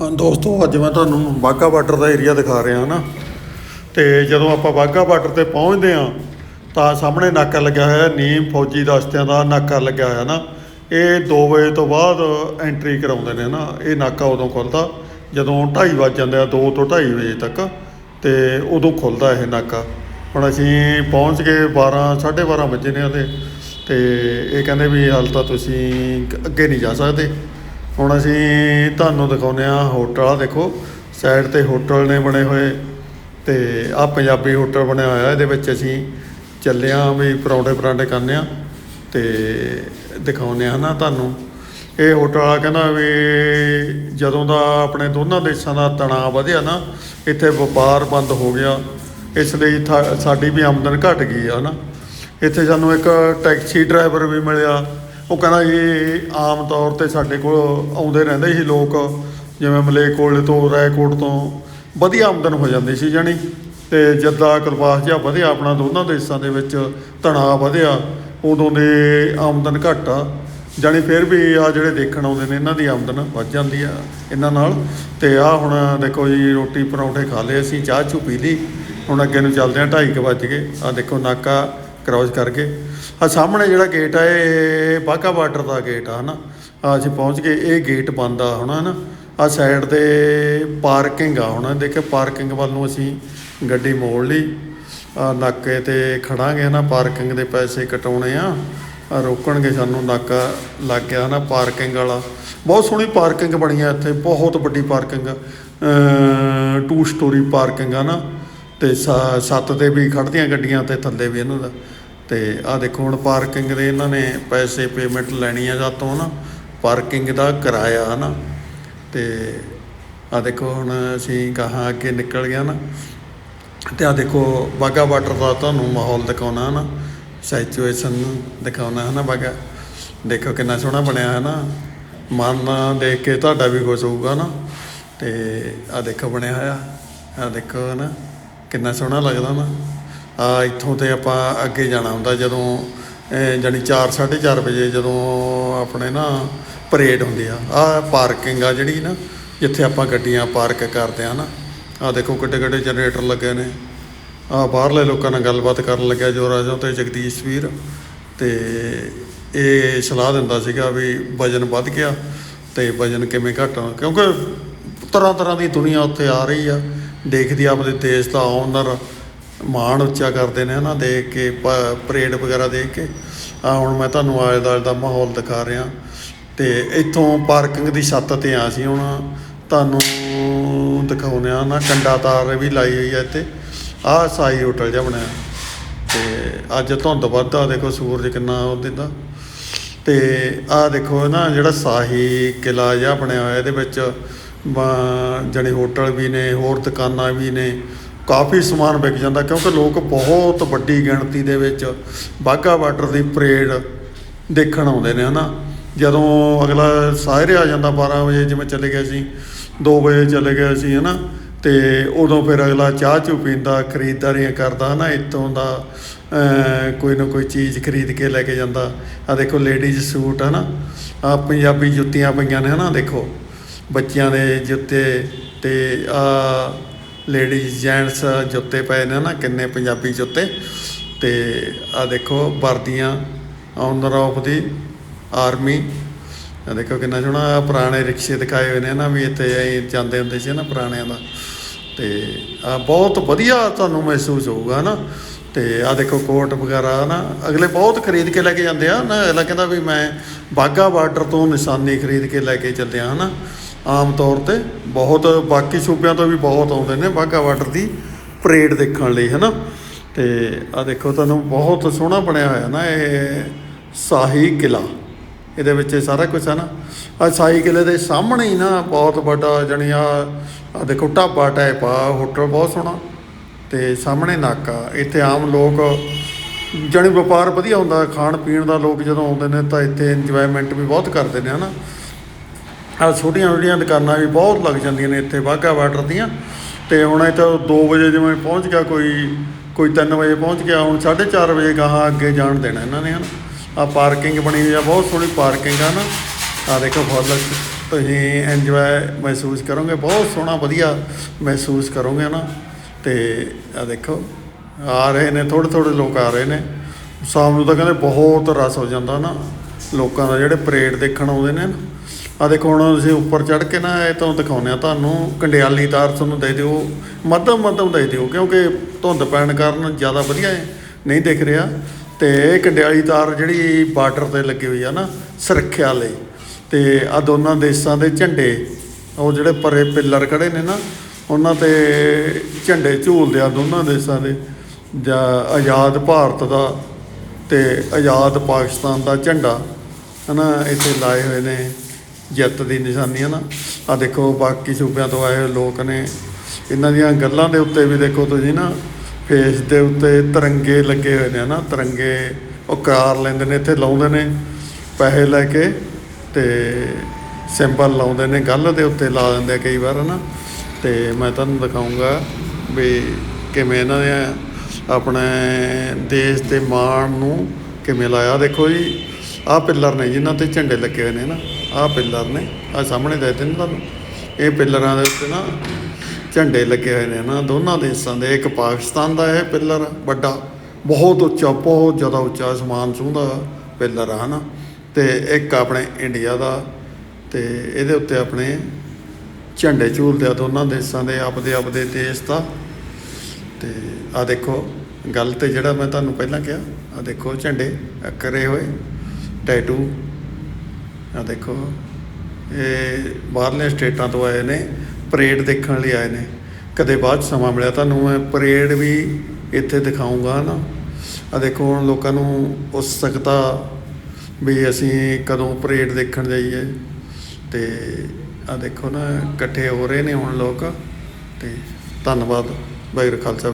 ਹਾਂ, ਦੋਸਤੋ, ਅੱਜ ਮੈਂ ਤੁਹਾਨੂੰ ਬਾਘਾ ਬਾਰਡਰ ਦਾ ਏਰੀਆ ਦਿਖਾ ਰਿਹਾ ਹਾਂ ਨਾ। ਤੇ ਜਦੋਂ ਆਪਾਂ ਬਾਘਾ ਬਾਰਡਰ ਤੇ ਪਹੁੰਚਦੇ ਹਾਂ, ਤਾਂ ਸਾਹਮਣੇ ਨਾਕਾ ਲੱਗਿਆ ਹੋਇਆ, ਨੀਮ ਫੌਜੀ ਦਸਤਿਆਂ ਦਾ ਨਾਕਾ ਲੱਗਿਆ ਹੋਇਆ ਨਾ। ਇਹ 2 ਵਜੇ ਤੋਂ ਬਾਅਦ ਐਂਟਰੀ ਕਰਾਉਂਦੇ ਨੇ ਨਾ, ਇਹ ਨਾਕਾ ਉਦੋਂ ਖੁੱਲਦਾ, ਜਦੋਂ 2:30 ਵੱਜ ਜਾਂਦੇ ਆ 2 ਤੋਂ 2:30 ਵਜੇ ਤੱਕ, ਤੇ ਉਦੋਂ ਖੁੱਲਦਾ ਇਹ ਨਾਕਾ। ਹੁਣ ਅਸੀਂ ਪਹੁੰਚ ਗਏ 12 12:30 ਵਜੇ ਨੇ ਉਹਦੇ, ਤੇ ਇਹ ਕਹਿੰਦੇ ਵੀ ਹਾਲ ਤਾਂ ਤੁਸੀਂ ਅੱਗੇ ਨਹੀਂ ਜਾ ਸਕਦੇ। ਹੁਣ ਅਸੀਂ ਤੁਹਾਨੂੰ ਦਿਖਾਉਂਦੇ ਆ ਹੋਟਲ ਆ, ਦੇਖੋ, ਸਾਈਡ ਤੇ ਹੋਟਲ ਨੇ ਬਣੇ ਹੋਏ ਤੇ ਆ ਪੰਜਾਬੀ ਹੋਟਲ ਬਣਿਆ ਹੋਇਆ, ਇਹਦੇ ਵਿੱਚ ਅਸੀਂ ਚੱਲੇ ਆ ਵੀ ਪਰੌਂਠੇ ਪਰਾਂਠੇ ਖਾਂਦੇ ਆ ਤੇ ਦਿਖਾਉਂਦੇ ਆ ਨਾ ਤੁਹਾਨੂੰ। ਇਹ ਹੋਟਲ ਵਾਲਾ ਕਹਿੰਦਾ ਵੀ ਜਦੋਂ ਦਾ ਆਪਣੇ ਦੋਨਾਂ ਦੇਸ਼ਾਂ ਦਾ ਤਣਾਅ ਵਧਿਆ ਨਾ, ਇੱਥੇ ਵਪਾਰ ਬੰਦ ਹੋ ਗਿਆ, ਇਸ ਲਈ ਥਾ- ਸਾਡੀ ਵੀ ਆਮਦਨ ਘਟ ਗਈ ਆ ਨਾ ਇੱਥੇ ਸਾਨੂੰ ਇੱਕ ਟੈਕਸੀ ਡਰਾਈਵਰ ਵੀ ਮਿਲਿਆ ਉਹ ਕਹਿੰਦਾ ਇਹ ਆਮ ਤੌਰ ਤੇ ਸਾਡੇ ਕੋਲ ਆਉਂਦੇ ਰਹਿੰਦੇ ਸੀ ਲੋਕ, ਜਿਵੇਂ ਮਲੇਕੋਲੇ ਤੋਂ, ਰਾਏਕੋਟ ਤੋਂ, ਵਧੀਆ ਆਮਦਨ ਹੋ ਜਾਂਦੀ ਸੀ ਜਾਣੀ। ਤੇ ਜੱਦਾ ਕਲਵਾਸ ਜਿਹਾ ਵਧਿਆ ਆਪਣਾ ਦੋਨਾਂ ਦੇਸ਼ਾਂ ਦੇ ਵਿੱਚ, ਤਣਾਅ ਵਧਿਆ, ਉਦੋਂ ਦੇ ਆਮਦਨ ਘੱਟ ਆ। ਜਾਣੀ ਫਿਰ ਵੀ ਆ ਜਿਹੜੇ ਦੇਖਣ ਆਉਂਦੇ ਨੇ, ਇਹਨਾਂ ਦੀ ਆਮਦਨ ਵੱਧ ਜਾਂਦੀ ਆ ਇਹਨਾਂ ਨਾਲ। ਤੇ ਆ ਹੁਣ ਦੇਖੋ ਜੀ, ਰੋਟੀ ਪਰੌਂਠੇ ਖਾ ਲਏ ਅਸੀਂ, ਚਾਹ ਚੂ ਪੀ ਲਈ। ਹੁਣ ਅੱਗੇ ਨੂੰ ਚੱਲਦੇ ਆ 2:30 ਵੱਜ ਗਏ। ਆ ਦੇਖੋ ਨਾਕਾ ਕ੍ਰਾਸ ਕਰਕੇ। ਆ ਸਾਹਮਣੇ ਜਿਹੜਾ ਗੇਟ ਆ, ਇਹ ਬਾਘਾ ਬਾਰਡਰ ਦਾ ਗੇਟ ਆ, ਹਨਾ? ਆ ਅਸੀਂ ਪਹੁੰਚ ਗਏ, ਇਹ ਗੇਟ ਬੰਦ ਆ ਹੁਣ, ਹਨਾ? ਆ ਸਾਈਡ ਤੇ ਪਾਰਕਿੰਗ ਆ ਹੁਣ ਦੇਖੋ ਪਾਰਕਿੰਗ ਵੱਲ ਨੂੰ ਅਸੀਂ ਗੱਡੀ ਮੋੜ ਲਈ। ਨਾਕੇ ਤੇ ਖੜਾਂਗੇ ਨਾ ਪਾਰਕਿੰਗ ਦੇ ਪੈਸੇ ਕਟਾਉਣੇ ਆ। ਆ ਰੋਕਣਗੇ ਸਾਨੂੰ, ਨਾਕਾ ਲੱਗ ਗਿਆ ਨਾ ਪਾਰਕਿੰਗ ਵਾਲਾ। ਬਹੁਤ ਸੋਹਣੀ ਪਾਰਕਿੰਗ ਬਣੀ ਆ ਇੱਥੇ, ਬਹੁਤ ਵੱਡੀ ਪਾਰਕਿੰਗ ਟੂ ਸਟੋਰੀ ਪਾਰਕਿੰਗ ਆ ਨਾ ਤੇ ਸ- ਸੱਤ ਤੇ ਵੀ ਖੜਦੀਆਂ ਗੱਡੀਆਂ ਤੇ ਥੱਲੇ ਵੀ ਇਹਨਾਂ ਦਾ। ਤੇ ਆ ਦੇਖੋ ਹੁਣ ਪਾਰਕਿੰਗ ਦੇ ਇਹਨਾਂ ਨੇ ਪੈਸੇ ਪੇਮੈਂਟ ਲੈਣੀ ਆ ਜਾਂ ਤੋਂ ਨਾ ਪਾਰਕਿੰਗ ਦਾ ਕਿਰਾਇਆ ਹਨਾ। ਤੇ ਆ ਦੇਖੋ ਹੁਣ ਅਸੀਂ ਕਹਾਂ ਅੱਗੇ ਨਿਕਲ ਗਿਆ ਨਾ ਤੇ ਆ ਦੇਖੋ ਬਾਗਾ ਵਾਟਰ ਦਾ ਤੁਹਾਨੂੰ ਮਾਹੌਲ ਦਿਖਾਉਣਾ ਨਾ ਸਿਚੁਏਸ਼ਨ ਦਿਖਾਉਣਾ ਹੈ ਨਾ ਬਾਗਾ ਦੇਖੋ ਕਿੰਨਾ ਸੋਹਣਾ ਬਣਿਆ ਹੈ ਨਾ ਮਨ ਦੇਖ ਕੇ ਤੁਹਾਡਾ ਵੀ ਖੁਸ਼ ਹੋਊਗਾ ਨਾ ਤੇ ਆ ਦੇਖੋ ਬਣਿਆ ਹੋਇਆ। ਆ ਦੇਖੋ ਨਾ ਕਿੰਨਾ ਸੋਹਣਾ ਲੱਗਦਾ ਨਾ। ਆ ਇੱਥੋਂ ਤੇ ਆਪਾਂ ਅੱਗੇ ਜਾਣਾ ਹੁੰਦਾ ਜਦੋਂ ਅਹ, ਜਾਣੀ 4 4:30 ਵਜੇ ਜਦੋਂ ਆਪਣੇ ਨਾ ਪਰੇਡ ਹੁੰਦੀ ਆ। ਆ ਪਾਰਕਿੰਗ ਆ ਜਿਹੜੀ ਨਾ ਜਿੱਥੇ ਆਪਾਂ ਗੱਡੀਆਂ ਪਾਰਕ ਕਰਦੇ ਆ ਨਾ। ਆ ਦੇਖੋ ਕਿੱਡੇ ਕਿੱਡੇ ਜਨਰੇਟਰ ਲੱਗੇ ਨੇ। ਆ ਬਾਹਰਲੇ ਲੋਕਾਂ ਨਾਲ ਗੱਲਬਾਤ ਕਰਨ ਲੱਗਿਆ ਜੋ ਰਾਜਾ ਤੇ ਜਗਦੀਸ਼ ਵੀਰ। ਤੇ ਇਹ ਸਲਾਹ ਦਿੰਦਾ ਸੀਗਾ ਵੀ ਵਜਨ ਵੱਧ ਗਿਆ ਤੇ ਵਜਨ ਕਿਵੇਂ ਘਟਾਉਣਾ ਕਿਉਂਕਿ ਤਰ੍ਹਾਂ ਤਰ੍ਹਾਂ ਦੀ ਦੁਨੀਆ ਉੱਥੇ ਆ ਰਹੀ ਆ। ਦੇਖਦੀ ਆ ਆਪਣੇ ਦੇਸ਼ ਦਾ ਆਨਰ ਮਾਣ ਉੱਚਾ ਕਰਦੇ ਨੇ ਹਨਾ, ਦੇਖ ਕੇ ਪਰੇਡ ਵਗੈਰਾ ਦੇਖ ਕੇ। ਆ ਹੁਣ ਮੈਂ ਤੁਹਾਨੂੰ ਆਲੇ ਦੁਆਲੇ ਦਾ ਮਾਹੌਲ ਦਿਖਾ ਰਿਹਾ। ਤੇ ਇੱਥੋਂ ਪਾਰਕਿੰਗ ਦੀ ਛੱਤ ਤੇ ਆ ਸੀ ਹੁਣ। ਤੁਹਾਨੂੰ ਦਿਖਾਉਂਦੇ ਆ ਨਾ, ਕੰਡਾ ਤਾਰ ਵੀ ਲਾਈ ਹੋਈ ਆ ਇੱਥੇ। ਆਹ ਸਾਈ ਹੋਟਲ ਜਿਹਾ ਬਣਿਆ। ਤੇ ਅੱਜ ਧੁੰਦ ਵੱਧਦਾ ਦੇਖੋ ਸੂਰਜ ਕਿੰਨਾ ਉਹ ਦਿੰਦਾ ਤੇ ਆਹ ਦੇਖੋ ਨਾ, ਜਿਹੜਾ ਸਾਹੀ ਕਿਲਾ ਜਿਹਾ ਬਣਿਆ ਹੋਇਆ ਇਹਦੇ ਵਿੱਚ। ਜਾਣੀ ਹੋਟਲ ਵੀ ਨੇ, ਹੋਰ ਦੁਕਾਨਾਂ ਵੀ ਨੇ, ਕਾਫੀ ਸਮਾਨ ਵਿਕ ਜਾਂਦਾ ਕਿਉਂਕਿ ਲੋਕ ਬਹੁਤ ਵੱਡੀ ਗਿਣਤੀ ਦੇ ਵਿੱਚ ਬਾਘਾ ਬਾਰਡਰ ਦੀ ਪਰੇਡ ਦੇਖਣ ਆਉਂਦੇ ਨੇ, ਹਨਾ। ਜਦੋਂ ਅਗਲਾ ਸਾਇਰੇ ਆ ਜਾਂਦਾ 12 ਵਜੇ, ਜਿਵੇਂ ਚਲੇ ਗਏ ਸੀ 2 ਵਜੇ ਚਲੇ ਗਏ ਸੀ, ਹਨਾ, ਤੇ ਉਦੋਂ ਫਿਰ ਅਗਲਾ ਚਾਹ ਚੂ ਪੀਂਦਾ, ਖਰੀਦਦਾਰੀਆਂ ਕਰਦਾ, ਹਨਾ, ਇੱਥੋਂ ਦਾ ਕੋਈ ਨਾ ਕੋਈ ਚੀਜ਼ ਖਰੀਦ ਕੇ ਲੈ ਕੇ ਜਾਂਦਾ। ਆ ਦੇਖੋ ਲੇਡੀਜ਼ ਸੂਟ, ਹਨਾ ਆ ਪੰਜਾਬੀ ਜੁੱਤੀਆਂ ਪਈਆਂ ਨੇ, ਹਨਾ, ਦੇਖੋ। ਬੱਚਿਆਂ ਦੇ ਜੁੱਤੇ ਤੇ ਆ ਲੇਡੀਜ਼ ਜੈਂਟਸ ਜੁੱਤੇ ਪਏ ਨੇ ਨਾ, ਕਿੰਨੇ ਪੰਜਾਬੀ ਜੁੱਤੇ। ਤੇ ਆ ਦੇਖੋ ਵਰਦੀਆਂ ਆਨਰ ਆਫ ਦੀ ਆਰਮੀ ਆ ਦੇਖੋ ਕਿੰਨਾ ਸੋਹਣਾ ਪੁਰਾਣੇ ਰਿਕਸ਼ੇ ਦਿਖਾਏ ਹੋਏ ਨੇ ਨਾ ਵੀ ਇੱਥੇ ਐਂ ਜਾਂਦੇ ਹੁੰਦੇ ਸੀ ਨਾ ਪੁਰਾਣਿਆਂ ਦਾ। ਤੇ ਆ ਬਹੁਤ ਵਧੀਆ ਤੁਹਾਨੂੰ ਮਹਿਸੂਸ ਹੋਊਗਾ ਨਾ। ਤੇ ਆ ਦੇਖੋ ਕੋਟ ਵਗੈਰਾ ਨਾ, ਅਗਲੇ ਬਹੁਤ ਖਰੀਦ ਕੇ ਲੈ ਕੇ ਜਾਂਦੇ ਆ ਨਾ, ਅਗਲਾ ਕਹਿੰਦਾ ਵੀ ਮੈਂ ਬਾਗਾ ਬਾਰਡਰ ਤੋਂ ਨਿਸ਼ਾਨੀ ਖਰੀਦ ਕੇ ਲੈ ਕੇ ਚੱਲਿਆ ਹਨਾ। ਆਮ ਤੌਰ ਤੇ ਬਹੁਤ, ਬਾਕੀ ਸੂਬਿਆਂ ਤੋਂ ਵੀ ਬਹੁਤ ਆਉਂਦੇ ਨੇ ਬਾਗਾ ਬਾਰਡਰ ਦੀ ਪਰੇਡ ਦੇਖਣ ਲਈ, ਹਨਾ? ਤੇ ਆ ਦੇਖੋ, ਤੁਹਾਨੂੰ ਬਹੁਤ ਸੋਹਣਾ ਬਣਿਆ ਹੋਇਆ ਨਾ ਇਹ ਸ਼ਾਹੀ ਕਿਲਾ ਇਹਦੇ ਵਿੱਚ ਇਹ ਸਾਰਾ ਕੁਝ ਹੈ ਨਾ। ਆ ਸਾਈ ਕਿਲੇ ਦੇ ਸਾਹਮਣੇ ਹੀ ਨਾ ਬਹੁਤ ਵੱਡਾ ਜਣੀ ਆ ਆ ਦੇਖੋ, ਢਾਬਾ ਟਾਈਪ ਆ ਹੋਟਲ ਬਹੁਤ ਸੋਹਣਾ। ਤੇ ਸਾਹਮਣੇ ਨਾਕਾ ਇੱਥੇ ਆਮ ਲੋਕ, ਜਣੀ ਵਪਾਰ ਵਧੀਆ ਹੁੰਦਾ ਖਾਣ ਪੀਣ ਦਾ ਲੋਕ ਜਦੋਂ ਆਉਂਦੇ ਨੇ ਤਾਂ ਇੱਥੇ ਇੰਜੋਇਮੈਂਟ ਵੀ ਬਹੁਤ ਕਰਦੇ ਨੇ, ਹਨਾ? ਆ ਛੋਟੀਆਂ ਛੋਟੀਆਂ ਦੁਕਾਨਾਂ ਵੀ ਬਹੁਤ ਲੱਗ ਜਾਂਦੀਆਂ ਨੇ ਇੱਥੇ ਬਾਘਾ ਬਾਰਡਰ ਦੀਆਂ। ਤੇ ਹੁਣ ਇੱਥੇ ਤਾਂ 2 ਵਜੇ ਜਿਵੇਂ ਪਹੁੰਚ ਗਿਆ ਕੋਈ ਕੋਈ 3 ਵਜੇ ਪਹੁੰਚ ਗਿਆ, ਹੁਣ 4:30 ਵਜੇ ਗਾਹਾਂ ਅੱਗੇ ਜਾਣ ਦੇਣਾ ਇਹਨਾਂ ਨੇ ਹਨ। ਆ ਪਾਰਕਿੰਗ ਬਣੀ ਹੋਈ ਆ, ਬਹੁਤ ਸੋਹਣੀ ਪਾਰਕਿੰਗ ਆ ਨਾ। ਆ ਦੇਖੋ ਫੁੱਲ ਤੁਸੀਂ ਇੰਜੋਏ ਮਹਿਸੂਸ ਕਰੋਗੇ, ਬਹੁਤ ਸੋਹਣਾ ਵਧੀਆ ਮਹਿਸੂਸ ਕਰੋਗੇ ਨਾ। ਤੇ ਆ ਦੇਖੋ, ਆ ਰਹੇ ਨੇ, ਥੋੜ੍ਹੇ ਥੋੜ੍ਹੇ ਲੋਕ ਆ ਰਹੇ ਨੇ। ਸ਼ਾਮ ਨੂੰ ਤਾਂ ਕਹਿੰਦੇ ਬਹੁਤ ਰਸ ਹੋ ਜਾਂਦਾ ਨਾ। ਲੋਕਾਂ ਦਾ ਜਿਹੜੇ ਪਰੇਡ ਦੇਖਣ ਆਉਂਦੇ ਨੇ ਨਾ ਆ ਦੇਖੋ ਹੁਣ ਅਸੀਂ ਉੱਪਰ ਚੜ੍ਹ ਕੇ ਨਾ ਇਹ ਤੋਂ ਦਿਖਾਉਂਦੇ ਆ ਤੁਹਾਨੂੰ ਕੰਡਿਆਲੀ ਤਾਰ ਤੁਹਾਨੂੰ ਦੇ ਦਿਓ, ਮੱਧਮ ਮੱਧਮ ਦੇ ਦਿਓ, ਕਿਉਂਕਿ ਧੁੰਦ ਪੈਣ ਕਾਰਨ ਜ਼ਿਆਦਾ ਵਧੀਆ ਹੈ, ਨਹੀਂ ਦਿਖ ਰਿਹਾ। ਤੇ ਇਹ ਕੰਡਿਆਲੀ ਤਾਰ ਜਿਹੜੀ ਬਾਰਡਰ ਤੇ ਲੱਗੀ ਹੋਈ ਆ ਨਾ, ਸੁਰੱਖਿਆ ਲਈ। ਤੇ ਆ ਦੋਨਾਂ ਦੇਸ਼ਾਂ ਦੇ ਝੰਡੇ, ਉਹ ਜਿਹੜੇ ਪਰੇ ਪਿੱਲਰ ਖੜੇ ਨੇ ਨਾ, ਉਹਨਾਂ ਤੇ ਝੰਡੇ ਝੂਲਦੇ ਆ ਦੋਨਾਂ ਦੇਸ਼ਾਂ ਦੇ। ਜਾਂ ਆਜ਼ਾਦ ਭਾਰਤ ਦਾ ਤੇ ਆਜ਼ਾਦ ਪਾਕਿਸਤਾਨ ਦਾ ਝੰਡਾ, ਹਨਾ, ਇੱਥੇ ਲਾਏ ਹੋਏ ਨੇ। ਜਿੱਤ ਦੀ ਨਿਸ਼ਾਨੀ ਹੈ ਨਾ। ਆ ਦੇਖੋ, ਬਾਕੀ ਸੂਬਿਆਂ ਤੋਂ ਆਏ ਹੋਏ ਲੋਕ ਨੇ। ਇਹਨਾਂ ਦੀਆਂ ਗੱਲਾਂ ਦੇ ਉੱਤੇ ਵੀ ਦੇਖੋ ਤੁਸੀਂ ਨਾ, ਫੇਸ ਦੇ ਉੱਤੇ ਤਿਰੰਗੇ ਲੱਗੇ ਹੋਏ ਨੇ ਨਾ। ਤਿਰੰਗੇ ਉਹ ਕਾਰ ਲੈਂਦੇ ਨੇ, ਇੱਥੇ ਲਾਉਂਦੇ ਨੇ ਪੈਸੇ ਲੈ ਕੇ ਤੇ ਸਿੰਬਲ ਲਾਉਂਦੇ ਨੇ, ਗੱਲ ਦੇ ਉੱਤੇ ਲਾ ਦਿੰਦੇ ਆ ਕਈ ਵਾਰ ਨਾ ਤੇ ਮੈਂ ਤੁਹਾਨੂੰ ਦਿਖਾਉਂਗਾ ਵੀ ਕਿਵੇਂ ਇਹਨਾਂ ਨੇ ਆਪਣੇ ਦੇਸ਼ ਦੇ ਮਾਣ ਨੂੰ ਕਿਵੇਂ ਲਾਇਆ। ਦੇਖੋ ਜੀ, ਆਹ ਪਿੱਲਰ ਨੇ ਜਿਨ੍ਹਾਂ ਤੇ ਝੰਡੇ ਲੱਗੇ ਹੋਏ ਨੇ ਨਾ ਆਹ ਪਿੱਲਰ ਨੇ, ਆਹ ਸਾਹਮਣੇ ਦੇ ਨੇ। ਤੁਹਾਨੂੰ ਇਹ ਪਿੱਲਰਾਂ ਦੇ ਉੱਤੇ ਨਾ ਝੰਡੇ ਲੱਗੇ ਹੋਏ ਨੇ ਨਾ, ਦੋਨਾਂ ਦੇਸ਼ਾਂ ਦੇ, ਇੱਕ ਪਾਕਿਸਤਾਨ ਦਾ ਇਹ ਪਿੱਲਰ ਵੱਡਾ। ਬਹੁਤ ਉੱਚਾ, ਬਹੁਤ ਜ਼ਿਆਦਾ ਉੱਚਾ ਅਸਮਾਨ ਛੂੰਹਦਾ ਪਿੱਲਰ ਆ ਨਾ ਤੇ ਇੱਕ ਆਪਣੇ ਇੰਡੀਆ ਦਾ, ਤੇ ਇਹਦੇ ਉੱਤੇ ਆਪਣੇ ਝੰਡੇ ਝੂਲਦੇ ਆ ਦੋਨਾਂ ਦੇਸ਼ਾਂ ਦੇ, ਆਪਦੇ ਆਪਦੇ ਦੇਸ਼ ਦਾ। ਤੇ ਆ ਦੇਖੋ, ਗੱਲ ਤੇ ਜਿਹੜਾ ਮੈਂ ਤੁਹਾਨੂੰ ਪਹਿਲਾਂ ਕਿਹਾ ਆ ਦੇਖੋ ਝੰਡੇ ਆਹ ਕਰੇ ਹੋਏ, ਟੈਟੂ ਆ ਦੇਖੋ। ਇਹ ਬਾਹਰਲੇ ਸਟੇਟਾਂ ਤੋਂ ਆਏ ਨੇ, ਪਰੇਡ ਦੇਖਣ ਲਈ ਆਏ ਨੇ। ਕਦੇ ਬਾਅਦ 'ਚ ਸਮਾਂ ਮਿਲਿਆ, ਤੁਹਾਨੂੰ ਮੈਂ ਪਰੇਡ ਵੀ ਇੱਥੇ ਦਿਖਾਉਂਗਾ ਨਾ। ਆ ਦੇਖੋ, ਹੁਣ ਲੋਕਾਂ ਨੂੰ ਉਤਸੁਕਤਾ ਵੀ ਅਸੀਂ ਕਦੋਂ ਪਰੇਡ ਦੇਖਣ ਜਾਈਏ। ਤੇ ਆ ਦੇਖੋ ਨਾ, ਇਕੱਠੇ ਹੋ ਰਹੇ ਨੇ ਹੁਣ ਲੋਕ। ਤੇ ਧੰਨਵਾਦ, ਵਾਹਿਗੁਰੂ ਖਾਲਸਾ।